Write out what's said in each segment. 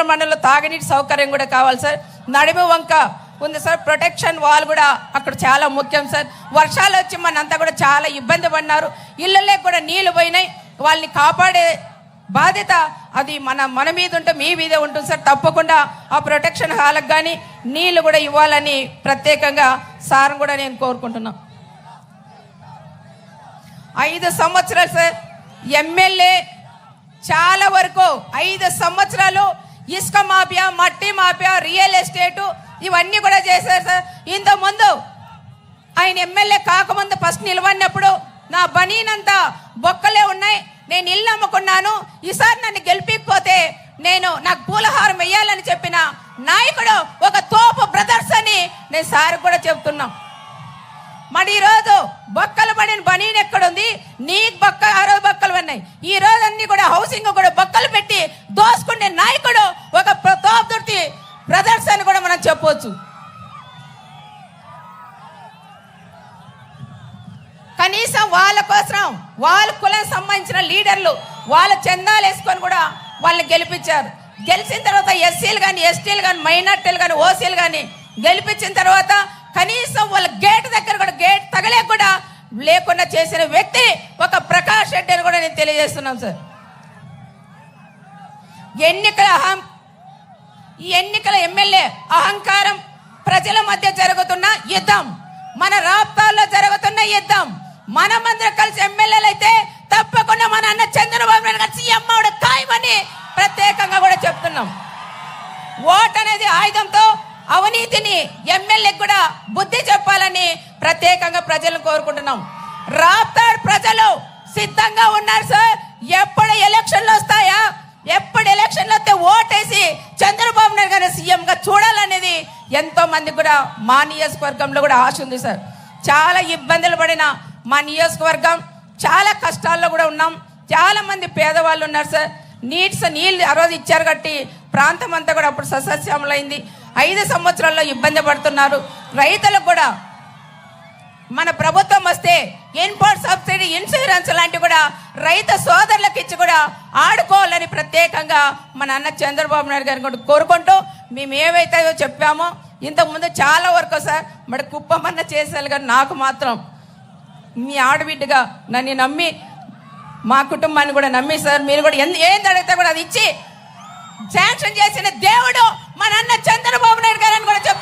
ముమ్మిడివరం మండలంలో తాగునీటి సౌకర్యం కూడా కావాలి సార్. నడిమి వంక ఉంది సార్. ప్రొటెక్షన్ వాల్ కూడా అక్కడ చాలా ముఖ్యం సార్. వర్షాలు వచ్చి మనంతా కూడా చాలా ఇబ్బంది పడినారు. ఇళ్ళలే కూడా నీళ్ళు పోయినాయి. వాళ్ళని కాపాడే బాధ్యత అది మన మన మీద ఉంటే మీ మీదే ఉంటుంది సార్. తప్పకుండా ఆ ప్రొటెక్షన్ హాల్కి కానీ నీళ్ళు కూడా ఇవ్వాలని ప్రత్యేకంగా సార్ కూడా నేను కోరుకుంటున్నాను ఐదు సంవత్సరాలు సార్. ఎమ్మెల్యే చాలా వరకు ఐదు సంవత్సరాలు ఇసుక మాఫియా మట్టి మాఫియా రియల్ ఎస్టేటు ఇవన్నీ కూడా చేశారు సార్. ఇంతకుముందు ఆయన ఎమ్మెల్యే కాకముందు ఫస్ట్ నిలవన్నప్పుడు నా బనీనంతా బొక్కలే ఉన్నాయి నేను ఇల్లు అమ్ముకున్నాను ఈసారి నన్ను గెలిపికపోతే నేను నాకు పూలహారం వేయాలని చెప్పిన నాయకుడు ఒక తోపు బ్రదర్స్ అని నేను సార్ కూడా చెప్తున్నాం. మరి ఈరోజు బొక్కలు పడిన బనీన్ ఎక్కడుంది? నీకు బొక్క ఆ రోజు బొక్కలు ఉన్నాయి. ఈ రోజు అన్ని కూడా హౌసింగ్ కూడా బొక్కలు దోసుకునే నాయకుడు ఒక తోపుదుర్తి బ్రదర్స్ అని కూడా మనం చెప్పవచ్చు కనీసం వాళ్ళ కోసం వాళ్ళ కులం సంబంధించిన లీడర్లు వాళ్ళ చందాలు వేసుకొని కూడా వాళ్ళని గెలిపించారు. గెలిచిన తర్వాత ఎస్సీలు కానీ ఎస్టీలు కానీ మైనార్టీలు కానీ ఓసీలు కానీ గెలిపించిన తర్వాత కనీసం వాళ్ళ గేట్ దగ్గర కూడా గేట్ తగలేక కూడా లేకుండా చేసిన వ్యక్తి ఒక ప్రకాష్ రెడ్డి అని కూడా నేను తెలియజేస్తున్నాను సార్. ఎన్నికల అహం ఈ ఎన్నికల ఎమ్మెల్యే అహంకారం ప్రజల మధ్య జరుగుతున్న యుద్ధం. మన రాప్తాల్లో జరుగుతున్న యుద్ధం. మనమందరం కలిసి ఎమ్మెల్యేలు అయితే తప్పకుండా మన అన్న చంద్రబాబు నాయుడు గారు సీఎం అవడం ఖాయమని ప్రత్యేకంగా కూడా చెప్తున్నాం. ఓట్ అనేది ఆయుధంతో అవినీతిని ఎమ్మెల్యేకి కూడా బుద్ధి చెప్పాలని ప్రత్యేకంగా ప్రజలను కోరుకుంటున్నాం. రాప్తాడు ప్రజలు ఎంతో మంది కూడా మా నియోజకవర్గంలో కూడా ఆశ ఉంది సార్. చాలా ఇబ్బందులు పడిన మా నియోజకవర్గం చాలా కష్టాల్లో కూడా ఉన్నాం. చాలా మంది పేదవాళ్ళు ఉన్నారు సార్. నీట్స్ నీళ్ళు ఆ రోజు ఇచ్చారు కట్టి ప్రాంతం అంతా కూడా అప్పుడు సస్యశ్యామలైంది ఐదు సంవత్సరాల్లో ఇబ్బంది పడుతున్నారు. రైతులకు కూడా మన ప్రభుత్వం వస్తే ఇన్పోర్ట్ సబ్సిడీ ఇన్సూరెన్స్ లాంటివి కూడా రైతు సోదరులకు ఇచ్చి కూడా ఆడుకోవాలని ప్రత్యేకంగా మన అన్న చంద్రబాబు నాయుడు గారిని కూడా కోరుకుంటూ మేము ఏవైతే చెప్పామో ఇంతకుముందు చాలా వరకు సార్ మరి కుప్పమన్న చేసేయాలి కానీ నాకు మాత్రం మీ ఆడబిడ్డగా నన్ను నమ్మి మా కుటుంబాన్ని కూడా నమ్మి సార్ మీరు కూడా ఎంత ఏం అడిగితే కూడా అది ఇచ్చి శాంక్షన్ చేసిన దేవుడు మా అన్న చంద్రబాబు నాయుడు గారని కూడా చెప్తున్నాం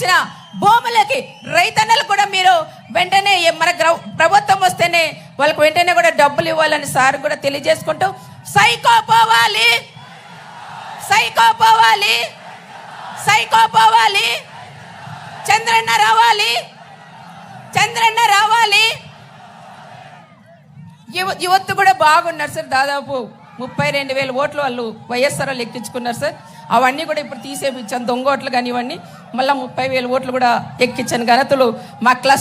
ఇచ్చిన భూములకి రైతన్నలు కూడా మీరు వెంటనే మన గ్రౌ- ప్రభుత్వం వస్తేనే వాళ్ళకి వెంటనే కూడా డబ్బులు ఇవ్వాలని సార్ కూడా తెలియజేసుకుంటూ సైకో పోవాలి! సైకో పోవాలి! సైకో పోవాలి! చంద్రన్న రావాలి! చంద్రన్న రావాలి! యువ యువత్తు కూడా బాగున్నారు సార్ దాదాపు. ముప్పై రెండు వేల ఓట్లు వాళ్ళు వైఎస్ఆర్ వాళ్ళు ఎక్కించుకున్నారు సార్. అవన్నీ కూడా ఇప్పుడు తీసేపించాను దొంగ ఓట్లు కానీ ఇవన్నీ మళ్ళీ ముప్పై వేల ఓట్లు కూడా ఎక్కించాను. ఘనతలు మా క్లస్